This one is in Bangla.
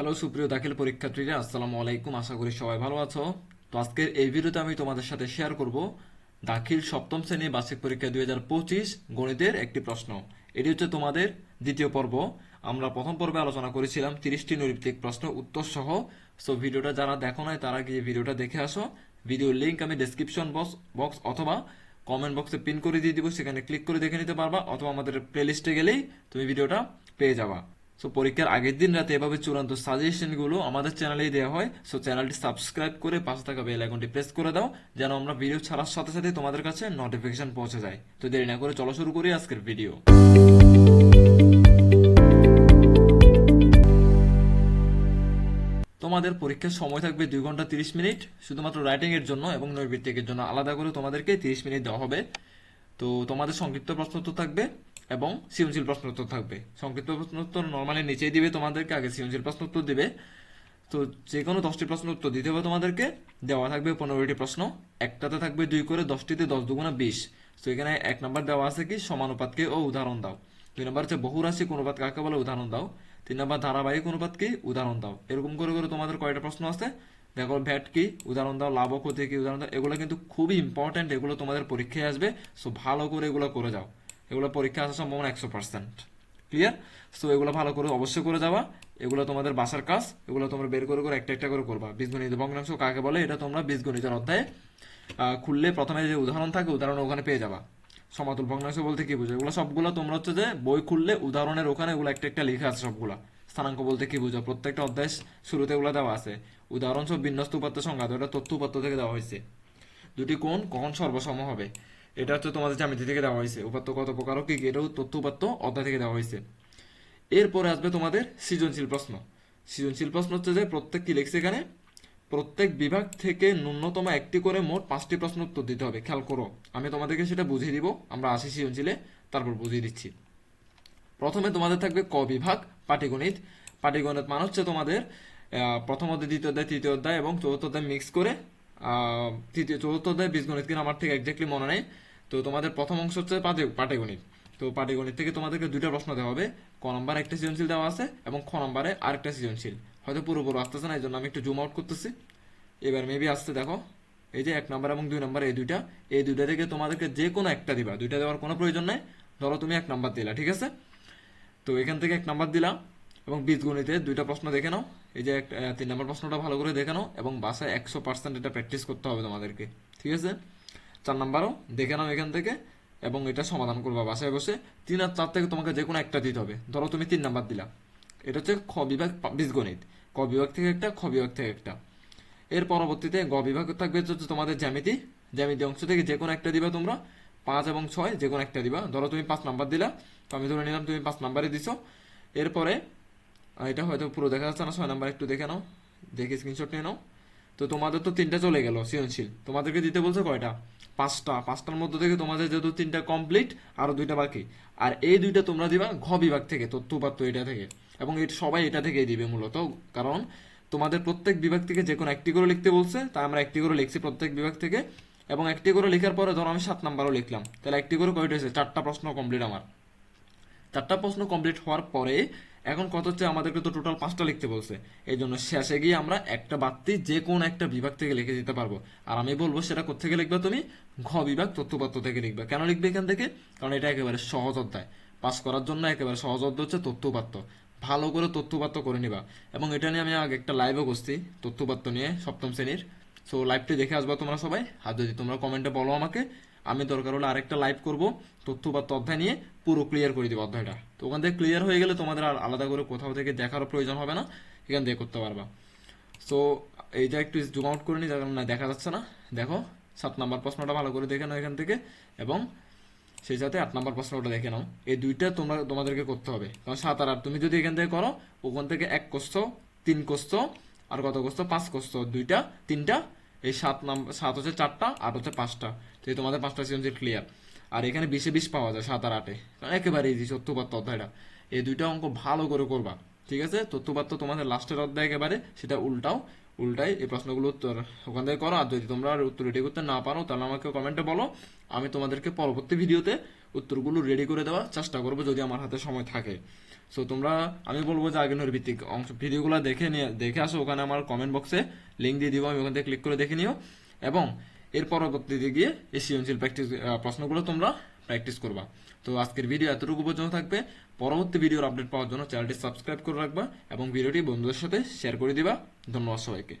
হ্যালো, সুপ্রিয় দাখিল পরীক্ষার্থীরা, আসসালামু আলাইকুম। আশা করি সবাই ভালো আছো। তো আজকের এই ভিডিওতে আমি তোমাদের সাথে শেয়ার করব দাখিল সপ্তম শ্রেণি বার্ষিক পরীক্ষা দুই হাজার পঁচিশ গণিতের একটি প্রশ্ন। এটি হচ্ছে তোমাদের দ্বিতীয় পর্ব। আমরা প্রথম পর্বে আলোচনা করেছিলাম তিরিশটি নৈর্ভিত্তিক প্রশ্ন উত্তর সহ। সো ভিডিওটা যারা দেখো নাই, তারা গিয়ে ভিডিওটা দেখে আসো। ভিডিওর লিঙ্ক আমি ডেসক্রিপশন বক্স বক্স অথবা কমেন্ট বক্সে পিন করে দিয়ে দিব। সেখানে ক্লিক করে দেখে নিতে পারবা, অথবা আমাদের প্লেলিস্টে গেলেই তুমি ভিডিওটা পেয়ে যাবা। সো পরীক্ষার আগের দিন রাতে এভাবে চূড়ান্ত সাজেশনগুলো আমাদের চ্যানেলেই দেওয়া হয়। সো চ্যানেলটি সাবস্ক্রাইব করে পাশে থাকা বেল আইকনটি প্রেস করে দাও, যেন আমরা ভিডিও ছাড়ার সাথে সাথে তোমাদের কাছে নোটিফিকেশন পৌঁছে যায়। তো দেরি না করে চলো শুরু করি আজকের ভিডিও তোমাদের পরীক্ষার সময় থাকবে দুই ঘণ্টা তিরিশ মিনিট। শুধুমাত্র রাইটিং এর জন্য এবং নৈর্বৃত্তিকের জন্য আলাদা করে তোমাদেরকে তিরিশ মিনিট দেওয়া হবে। তো তোমাদের সংক্ষিপ্ত প্রশ্ন উত্তর থাকবে এবং সৃজনশীল প্রশ্ন উত্তর থাকবে। সংক্ষিপ্ত প্রশ্ন উত্তর নর্মালি নিচেই দিবে তোমাদেরকে, আগে সৃজনশীল প্রশ্ন উত্তর দিবে। তো যে কোনো দশটি প্রশ্ন উত্তর দিতে হবে তোমাদেরকে। দেওয়া থাকবে পনেরোটি প্রশ্ন, একটাতে থাকবে দুই করে, দশটিতে দশ দুগুণা বিশ। তো এখানে এক নম্বর দেওয়া আছে কি? সমানুপাতকে ও উদাহরণ দাও। দুই নম্বর হচ্ছে বহুরাশিক অনুপাত কাকে বলে? উদাহরণ দাও। তিন নম্বর ধারাবাহিক অনুপাতকে উদাহরণ দাও। এরকম করে করে তোমাদের কয়টা প্রশ্ন আছে? দেখো, ভ্যাট কি? উদাহরণ দাও। লাভ ক্ষতি কি? উদাহরণ দাও। এগুলো কিন্তু খুবই ইম্পর্টেন্ট এগুলো তোমাদের পরীক্ষায় আসবে। সো ভালো করে এগুলো করে যাও। এগুলো পরীক্ষা আসার সম্ভাবনা একশো পার্সেন্ট ক্লিয়ার সো এগুলো ভালো করে অবশ্যই করে যাবা। এগুলো তোমাদের বাসার কাজ, এগুলো তোমরা বের করে করে একটা একটা করে করবা। বীজগণিত ভগ্নাংশ কাকে বলে? এটা তোমরা বীজগণিতের অধ্যায়ে খুললে প্রথমে যে উদাহরণ থাকে উদাহরণ ওখানে পেয়ে যাবা। সমাতুল ভগ্নাংশ বলতে কি বুঝো? এগুলো সবগুলো তোমরা হচ্ছে যে বই খুললে উদাহরণের ওখানে এগুলো একটা একটা লেখা আছে সবগুলা। স্থানাঙ্ক বলতে কি বুঝো? প্রত্যেকটা অধ্যায় শুরুতে এগুলো দেওয়া আছে। উদাহরণ সব বিন্যস্ত উপাত্ত সংজ্ঞা এটা তথ্য উপাত্ত থেকে দেওয়া হয়েছে। দুটি কোণ কখন সর্বসম হবে। এটা হচ্ছে তোমাদের জ্যামিতি থেকে দেওয়া হয়েছে। উপাত্ত কত প্রকার কি এটাও তথ্য উপাত্ত, অধ্যায় থেকে দেওয়া হয়েছে। এরপরে আসবে তোমাদের সৃজনশীল প্রশ্ন। সৃজনশীল প্রশ্ন হচ্ছে যে প্রত্যেক কি লিখছে এখানে? প্রত্যেক বিভাগ থেকে ন্যূনতম একটি করে মোট পাঁচটি প্রশ্ন উত্তর দিতে হবে। খেয়াল করো, আমি তোমাদেরকে সেটা বুঝিয়ে দিব। আমরা আসি সৃজনশীলে, তারপর বুঝিয়ে দিচ্ছি। প্রথমে তোমাদের থাকবে ক বিভাগ, পাটিগণিত। পাটিগণিত মানে হচ্ছে তোমাদের প্রথম অধ্যায়, দ্বিতীয় অধ্যায়, তৃতীয় অধ্যায় এবং চতুর্থ অধ্যায় মিক্স করে তৃতীয়, চতুর্থ অধ্যায় বীজগণিত কিনা আমার ঠিক এক্স্যাক্টলি মনে নেই। তো তোমাদের প্রথম অংশ হচ্ছে পাটি- পাটিগণিত। তো পাটিগণিত থেকে তোমাদেরকে দুইটা প্রশ্ন দেওয়া হবে। ক নম্বর একটা সৃজনশীল দেওয়া আছে এবং খ নম্বরে আরেকটা সৃজনশীল। হয়তো পুরোপুরো আসতেছে না এই জন্য আমি একটু জুম আউট করতেছি। এবার মেবি আসতে দেখো। এই যে এক নম্বর এবং দুই নাম্বার এই দুইটা। এই দুইটা থেকে তোমাদেরকে যে কোনো একটা দিবা। দুইটা দেওয়ার কোনো প্রয়োজন নাই। ধরো তুমি এক নাম্বার দিলা, ঠিক আছে? তো এখান থেকে এক নাম্বার দিলাম এবং বীজগণিতে দুইটা প্রশ্ন দেখে নাও। এই যে তিন নম্বর প্রশ্নটা ভালো করে দেখে নাও এবং বাসায় একশো পার্সেন্ট এটা প্র্যাকটিস করতে হবে তোমাদেরকে, ঠিক আছে? চার নাম্বারও, দেখে নাও এখান থেকে, এবং এটা সমাধান করবা। বাসায় বসে তিন আর চার থেকে তোমাকে যে কোনো একটা দিতে হবে। ধরো তুমি তিন নাম্বার দিলা। এটা হচ্ছে খ বিভাগ বীজগণিত। ক বিভাগ থেকে একটা, খ বিভাগ থেকে একটা। এর পরবর্তীতে গ বিভাগ থাকবে হচ্ছে তোমাদের জ্যামিতি। জ্যামিতি অংশ থেকে যে কোনো একটা দিবা তোমরা। পাঁচ এবং ছয় যে কোনো একটা দিবা। ধরো তুমি পাঁচ নাম্বার দিলা, তো আমি ধরে নিলাম তুমি পাঁচ নাম্বারে দিছো। এরপরে এটা হয়তো পুরো দেখা যাচ্ছে না, ছয় নাম্বার একটু দেখে নাও। দেখে স্ক্রিনশট নিয়ে নাও। তো তোমাদের তো তিনটা চলে গেল সৃজনশীল। তোমাদেরকে দিতে বলছে কয়টা? পাঁচটা, পাঁচটার মধ্যে থেকে তোমাদের যেহেতু তিনটা কমপ্লিট আরও দুইটা বাকি। আর এই দুইটা তোমরা দিবা ঘ বিভাগ থেকে তথ্য উপাত্ত এটা থেকে। এবং এটা সবাই এটা থেকেই দিবে মূলত, কারণ তোমাদের প্রত্যেক বিভাগ থেকে যে কোনো একটি করে লিখতে বলছে তাই আমরা একটি করে লিখছি প্রত্যেক বিভাগ থেকে। এবং একটি করে লেখার পরে ধরো আমি সাত নাম্বারও লিখলাম, তাহলে একটি করে কয়টা হয়েছে? চারটা প্রশ্ন কমপ্লিট আমার। চারটা প্রশ্ন কমপ্লিট হওয়ার পরে এখন কত হচ্ছে আমাদেরকে তো টোটাল পাঁচটা লিখতে বলছে। এই জন্য শেষে গিয়ে আমরা একটা বাড়তি যে কোন একটা বিভাগ থেকে লিখে দিতে পারব। আর আমি বলব সেটা কোথেকে লিখবে তুমি? ঘ বিভাগ তথ্যপত্র থেকে লিখবে। কেন লিখবে এখান থেকে? কারণ এটা একেবারে সহজ অধ্যায়। পাস করার জন্য একেবারে সহজ অধ্যায় হচ্ছে তথ্যপাত্র। ভালো করে তথ্যপাত্র করে নিবা। এবং এটা নিয়ে আমি আগে একটা লাইভও করছি, তথ্যপাত্র নিয়ে সপ্তম শ্রেণির। সো লাইভটি দেখে আসবা তোমরা সবাই। আর যদি তোমরা কমেন্টে বলো আমাকে আমি দরকার হলে আরেকটা লাইভ করব তথ্যপাত্র অধ্যায় নিয়ে পুরো ক্লিয়ার করে দিব অধ্যায়টা। তো ওখান থেকে ক্লিয়ার হয়ে গেলে তোমাদের আর আলাদা করে কোথাও থেকে দেখারও প্রয়োজন হবে না, এখান থেকে করতে পারবা। সো এইটা একটু জুম আউট করে নিই না দেখা যাচ্ছে না। দেখো, সাত নাম্বার প্রশ্নটা ভালো করে দেখে নাও এখান থেকে, এবং সেই সাথে আট নাম্বার প্রশ্নটা দেখে নাও। এই দুইটা তোমরা, তোমাদেরকে করতে হবে। কারণ সাত আর আট তুমি যদি এখান থেকে করো, ওখান থেকে এক কোশ্চ তিন কোশ্চ আর কত কোশ্চ পাঁচ কোশ্চ দুইটা, তিনটা এই সাত নাম্বার সাত হচ্ছে চারটা, আট হচ্ছে পাঁচটা। তো তোমাদের পাঁচটা সৃজনশীল ক্লিয়ার আর এখানে বিশে বিশ পাওয়া যায়, সাত আর আটে। একেবারে ইজি তথ্যপাত্র অধ্যায়টা। এই দুইটা অঙ্ক ভালো করে করবা, ঠিক আছে? তথ্যপাত্র তোমাদের লাস্টের অধ্যায় একেবারে, সেটা উল্টাও। উল্টাই এই প্রশ্নগুলো উত্তর ওখান থেকে করো। আর যদি তোমরা উত্তর রেডি করতে না পারো, তাহলে আমাকে কমেন্টে বলো। আমি তোমাদেরকে পরবর্তী ভিডিওতে উত্তরগুলো রেডি করে দেওয়ার চেষ্টা করব যদি আমার হাতে সময় থাকে। সো তোমরা, আমি বলব যে আগে ভিত্তিক অংশ, ভিডিওগুলো দেখে নিয়ে, দেখে আসো। ওখানে আমার কমেন্ট বক্সে লিঙ্ক দিয়ে দিব। আমি ওখান থেকে ক্লিক করে দেখে নিও। এবং এর পরবর্তীতে গিয়ে এই সৃজনশীল প্র্যাকটিস প্রশ্নগুলো তোমরা প্র্যাকটিস করবা। তো আজকের ভিডিও এতটুকু পর্যন্ত থাকবে। পরবর্তী ভিডিওর আপডেট পাওয়ার জন্য চ্যানেলটি সাবস্ক্রাইব করে রাখবা এবং ভিডিওটি বন্ধুদের সাথে শেয়ার করে দিবা। ধন্যবাদ সবাইকে।